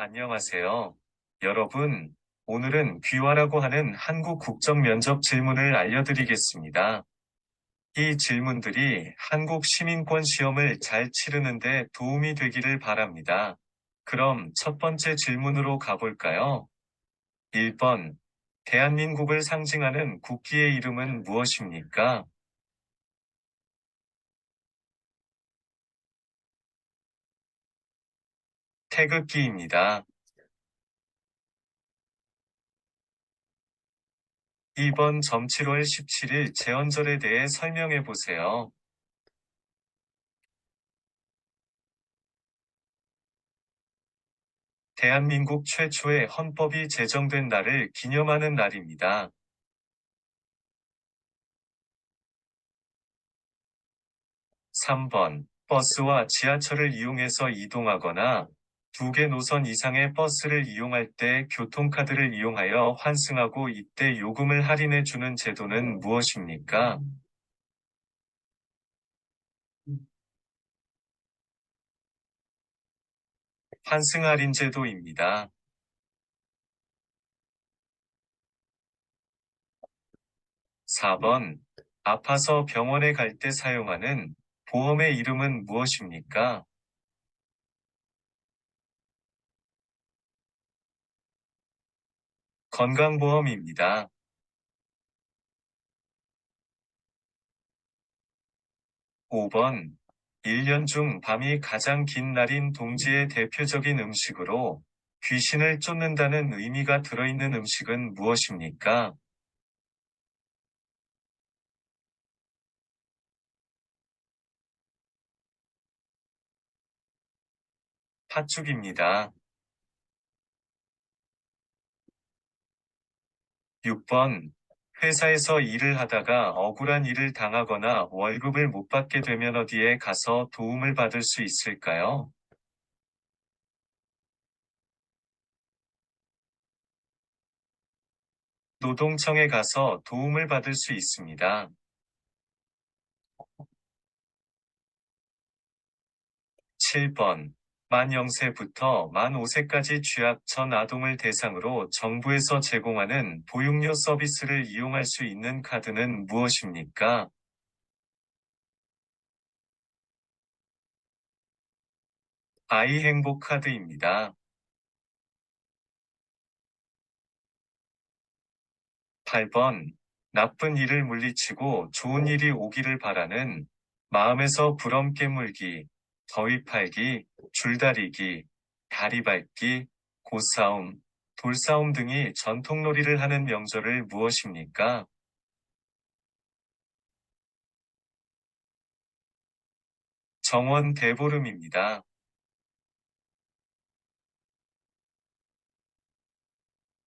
안녕하세요. 여러분, 오늘은 귀화라고 하는 한국 국적 면접 질문을 알려드리겠습니다. 이 질문들이 한국 시민권 시험을 잘 치르는데 도움이 되기를 바랍니다. 그럼 첫 번째 질문으로 가볼까요? 1번. 대한민국을 상징하는 국기의 이름은 무엇입니까? 태극기입니다. 2번 점 7월 17일 제헌절에 대해 설명해 보세요. 대한민국 최초의 헌법이 제정된 날을 기념하는 날입니다. 3번 버스와 지하철을 이용해서 이동하거나 두 개 노선 이상의 버스를 이용할 때 교통카드를 이용하여 환승하고 이때 요금을 할인해 주는 제도는 무엇입니까? 환승 할인 제도입니다. 4번 아파서 병원에 갈 때 사용하는 보험의 이름은 무엇입니까? 건강보험입니다. 5번 1년 중 밤이 가장 긴 날인 동지의 대표적인 음식으로 귀신을 쫓는다는 의미가 들어있는 음식은 무엇입니까? 팥죽입니다. 6번. 회사에서 일을 하다가 억울한 일을 당하거나 월급을 못 받게 되면 어디에 가서 도움을 받을 수 있을까요? 노동청에 가서 도움을 받을 수 있습니다. 7번. 만 0세부터 만 5세까지 취약 전 아동을 대상으로 정부에서 제공하는 보육료 서비스를 이용할 수 있는 카드는 무엇입니까? 아이 행복 카드입니다. 8번. 나쁜 일을 물리치고 좋은 일이 오기를 바라는 마음에서 부럼 깨물기, 더위 팔기, 줄다리기, 다리 밟기, 고싸움, 돌싸움 등이 전통놀이를 하는 명절을 무엇입니까? 정원 대보름입니다.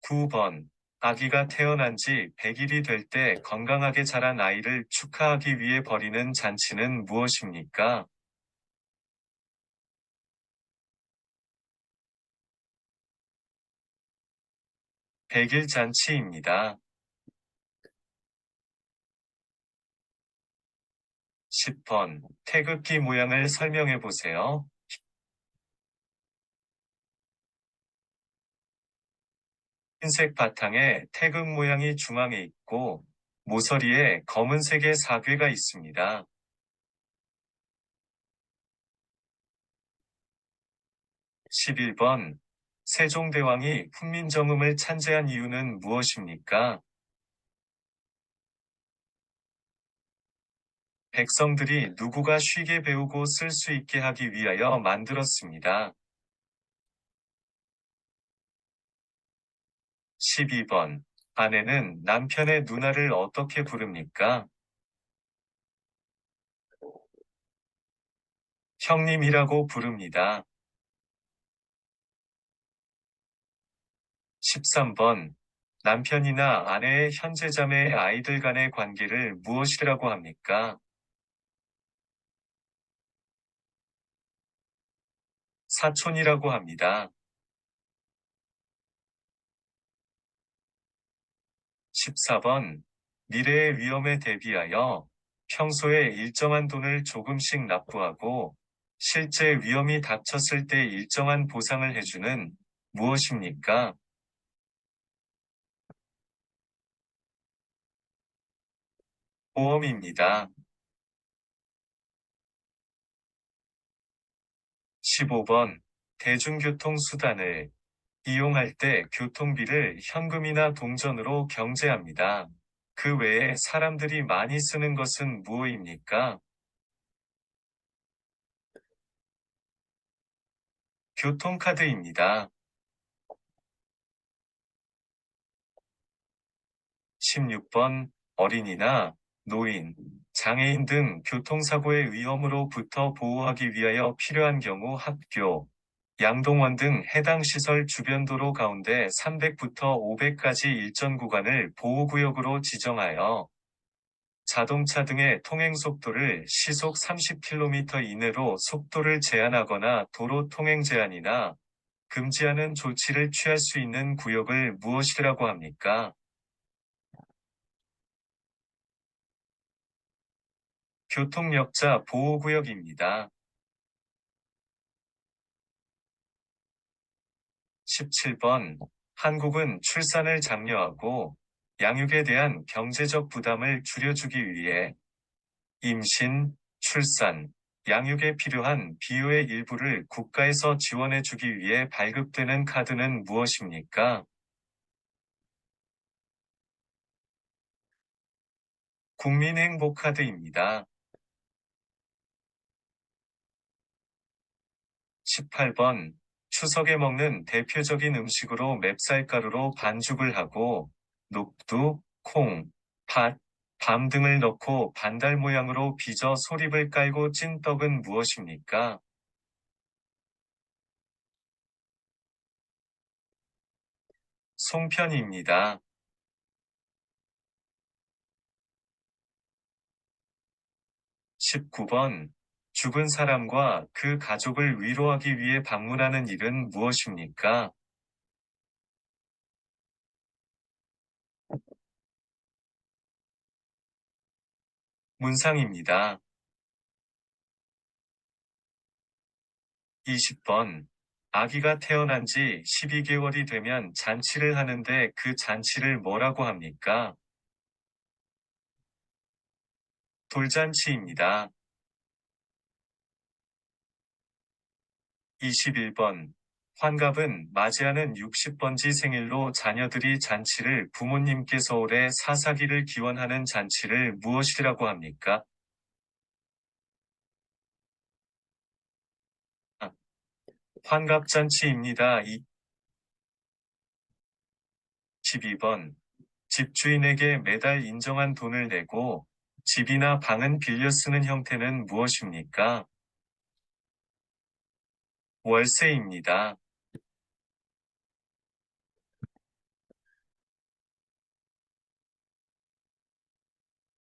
9번. 아기가 태어난 지 100일이 될 때 건강하게 자란 아이를 축하하기 위해 벌이는 잔치는 무엇입니까? 100일 잔치입니다. 10번. 태극기 모양을 설명해 보세요. 흰색 바탕에 태극 모양이 중앙에 있고 모서리에 검은색의 사괴가 있습니다. 11번. 세종대왕이 훈민정음을 찬제한 이유는 무엇입니까? 백성들이 누구가 쉬게 배우고 쓸 수 있게 하기 위하여 만들었습니다. 12번. 아내는 남편의 누나를 어떻게 부릅니까? 형님이라고 부릅니다. 13번. 남편이나 아내의 현재 자매의 아이들 간의 관계를 무엇이라고 합니까? 사촌이라고 합니다. 14번. 미래의 위험에 대비하여 평소에 일정한 돈을 조금씩 납부하고 실제 위험이 닥쳤을 때 일정한 보상을 해주는 무엇입니까? 보험입니다. 15번 대중교통수단을 이용할 때 교통비를 현금이나 동전으로 경제합니다. 그 외에 사람들이 많이 쓰는 것은 무엇입니까? 교통카드입니다. 16번 어린이나 노인, 장애인 등 교통사고의 위험으로부터 보호하기 위하여 필요한 경우 학교, 양동원 등 해당 시설 주변 도로 가운데 300부터 500까지 일정 구간을 보호구역으로 지정하여 자동차 등의 통행 속도를 시속 30km 이내로 속도를 제한하거나 도로 통행 제한이나 금지하는 조치를 취할 수 있는 구역을 무엇이라고 합니까? 교통역자 보호구역입니다. 17번 한국은 출산을 장려하고 양육에 대한 경제적 부담을 줄여주기 위해 임신, 출산, 양육에 필요한 비용의 일부를 국가에서 지원해주기 위해 발급되는 카드는 무엇입니까? 국민행복카드입니다. 18번 추석에 먹는 대표적인 음식으로 맵쌀가루로 반죽을 하고 녹두, 콩, 팥, 밤 등을 넣고 반달 모양으로 빚어 소립을 깔고 찐 떡은 무엇입니까? 송편입니다. 19번 죽은 사람과 그 가족을 위로하기 위해 방문하는 일은 무엇입니까? 문상입니다. 20번. 아기가 태어난 지 12개월이 되면 잔치를 하는데 그 잔치를 뭐라고 합니까? 돌잔치입니다. 21번. 환갑은 맞이하는 60번지 생일로 자녀들이 잔치를 부모님께서 올해 사사기를 기원하는 잔치를 무엇이라고 합니까? 아, 환갑잔치입니다. 12번. 집주인에게 매달 인정한 돈을 내고 집이나 방은 빌려 쓰는 형태는 무엇입니까? 월세입니다.